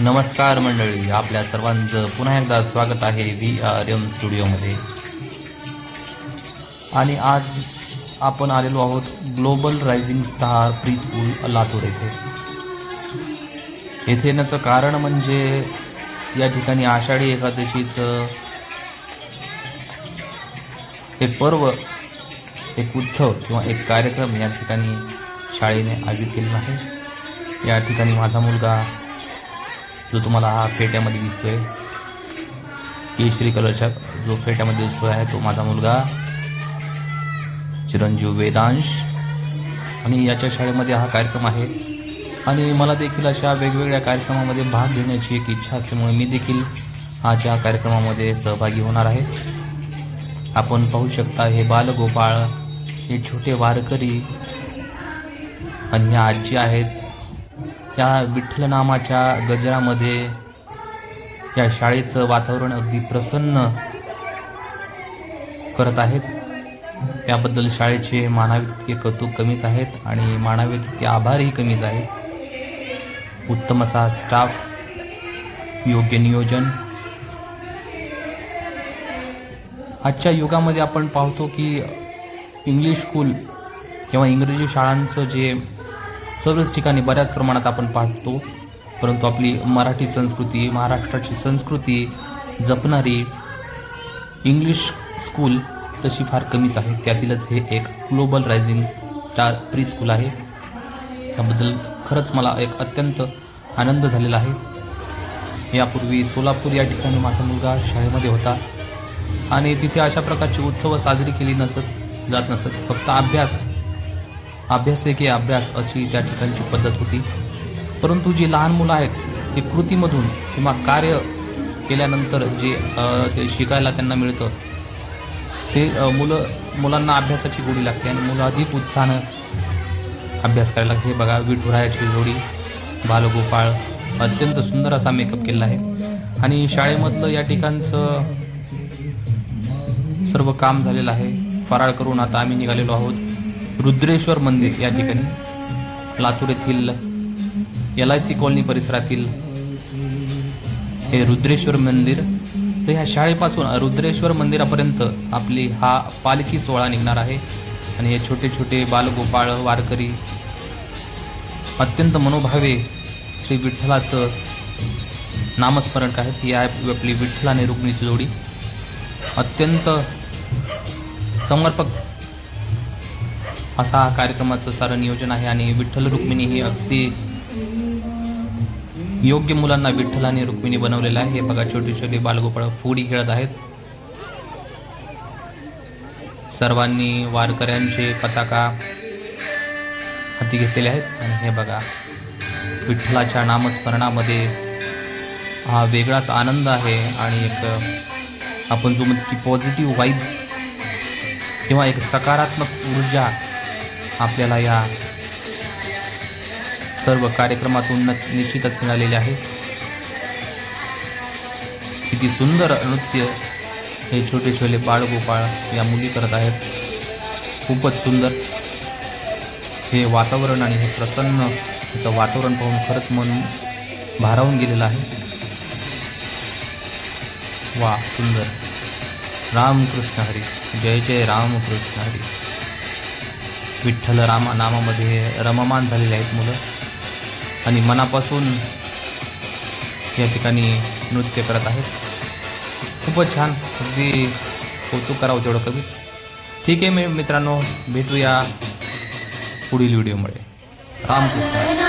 नमस्कार मंडळी आपल्या सर्वांचं पुन्हा एकदा स्वागत आहे व्ही आर एम स्टुडिओमध्ये. आणि आज आपण आलेलो आहोत global rising star pre school Latur येथे. येथे येण्याचं कारण म्हणजे या ठिकाणी आषाढी एकादशीचं एक पर्व एक उत्सव किंवा एक कार्यक्रम या ठिकाणी शाळेने आयोजित केलेला आहे. या ठिकाणी माझा मुलगा जो तुम्हाला हा फेट्यामध्ये दिसतोय केशरी कलरच्या जो फेट्यामध्ये दिसतो आहे तो माझा मुलगा चिरंजीव वेदांश. आणि याच्या शाळेमध्ये हा कार्यक्रम आहे. आणि मला देखील अशा वेगवेगळ्या कार्यक्रमामध्ये भाग घेण्याची एक इच्छा असल्यामुळे मी देखील आज या कार्यक्रमामध्ये सहभागी होणार आहे. आपण पाहू शकता हे बालगोपाळ हे छोटे वारकरी आणि ह्या आजी आहेत. या विठ्ठल नामाच्या गजरामध्ये या शाळेचं वातावरण अगदी प्रसन्न करत आहेत. त्याबद्दल शाळेचे मानावे तितके कौतुक कमीच आहेत आणि मानावे तितके आभारही कमीच आहेत. उत्तम असा स्टाफ योग्य नियोजन. आजच्या युगामध्ये आपण पाहतो की इंग्लिश स्कूल किंवा इंग्रजी शाळांचं जे सर्वच ठिकाणी बऱ्याच प्रमाणात आपण पाहतो. परंतु आपली मराठी संस्कृती महाराष्ट्राची संस्कृती जपणारी इंग्लिश स्कूल तशी फार कमीच आहे. त्यातीलच हे एक global rising star pre school आहे. त्याबद्दल खरंच मला एक अत्यंत आनंद झालेला आहे. यापूर्वी सोलापूर या ठिकाणी माझा मुलगा शाळेमध्ये होता. आणि तिथे अशा प्रकारचे उत्सव साजरी केली नसत जात नसत. फक्त अभ्यास अभ्यास की अभ्यास अशी त्या ठिकाणची पद्धत होती. परंतु जी लहान मुलं आहेत ते कृतीमधून किंवा कार्य केल्यानंतर जे ते शिकायला त्यांना मिळतं ते मुलं मुलांना अभ्यासाची गोडी लागते आणि मुलं अधिक उत्साहानं अभ्यास करायला लागते. हे बघा विठुरायाची जोडी बालगोपाळ अत्यंत सुंदर असा मेकअप केलेला आहे. आणि शाळेमधलं या ठिकाणचं सर्व काम झालेलं आहे. फराळ करून आता आम्ही निघालेलो आहोत. रुद्रेश्वर मंदिर या ठिकाणी. लातूर येथील एल आय सी कॉलनी परिसरातील हे रुद्रेश्वर मंदिर. तर ह्या शाळेपासून रुद्रेश्वर मंदिरापर्यंत आपली हा पालखी सोहळा निघणार आहे. आणि हे छोटे छोटे बालगोपाळ वारकरी अत्यंत मनोभावे श्री विठ्ठलाचं नामस्मरण आहेत. ही आहे आपली विठ्ठल आणि रुक्मिणीची जोडी. अत्यंत समर्पक असा हा कार्यक्रमाचं सारं नियोजन आहे आणि विठ्ठल रुक्मिणी ही अगदी योग्य मुलांना विठ्ठल आणि रुक्मिणी बनवलेलं आहे. हे बघा छोटे छोटे बालगोपाळ फुडी खेळत आहेत. सर्वांनी वारकऱ्यांचे पताका हाती घेतलेले आहेत. आणि हे बघा विठ्ठलाच्या नामस्मरणामध्ये हा वेगळाच आनंद आहे आणि एक आपण जो म्हणतो की पॉझिटिव्ह वाईब्स किंवा एक सकारात्मक ऊर्जा आपल्याला या सर्व कार्यक्रमातून निश्चितच मिळालेले आहे. किती सुंदर नृत्य हे छोटे छोटे बाळगोपाळ या मुली करत आहेत. खूपच सुंदर. हे वातावरण आणि हे प्रसन्न याचं वातावरण पाहून खरंच मन भारावून गेलेलं आहे. वा सुंदर. रामकृष्ण हरी. जय जय रामकृष्ण हरी. विठ्ठल रामा नामामध्ये रममान झालेले आहेत मुलं. आणि मनापासून या ठिकाणी नृत्य करत आहेत. खूपच छान. अगदी कौतुक करावं तेवढं कमी ठीक आहे मी मित्रांनो भेटूया पुढील व्हिडिओमुळे रामकृष्ण.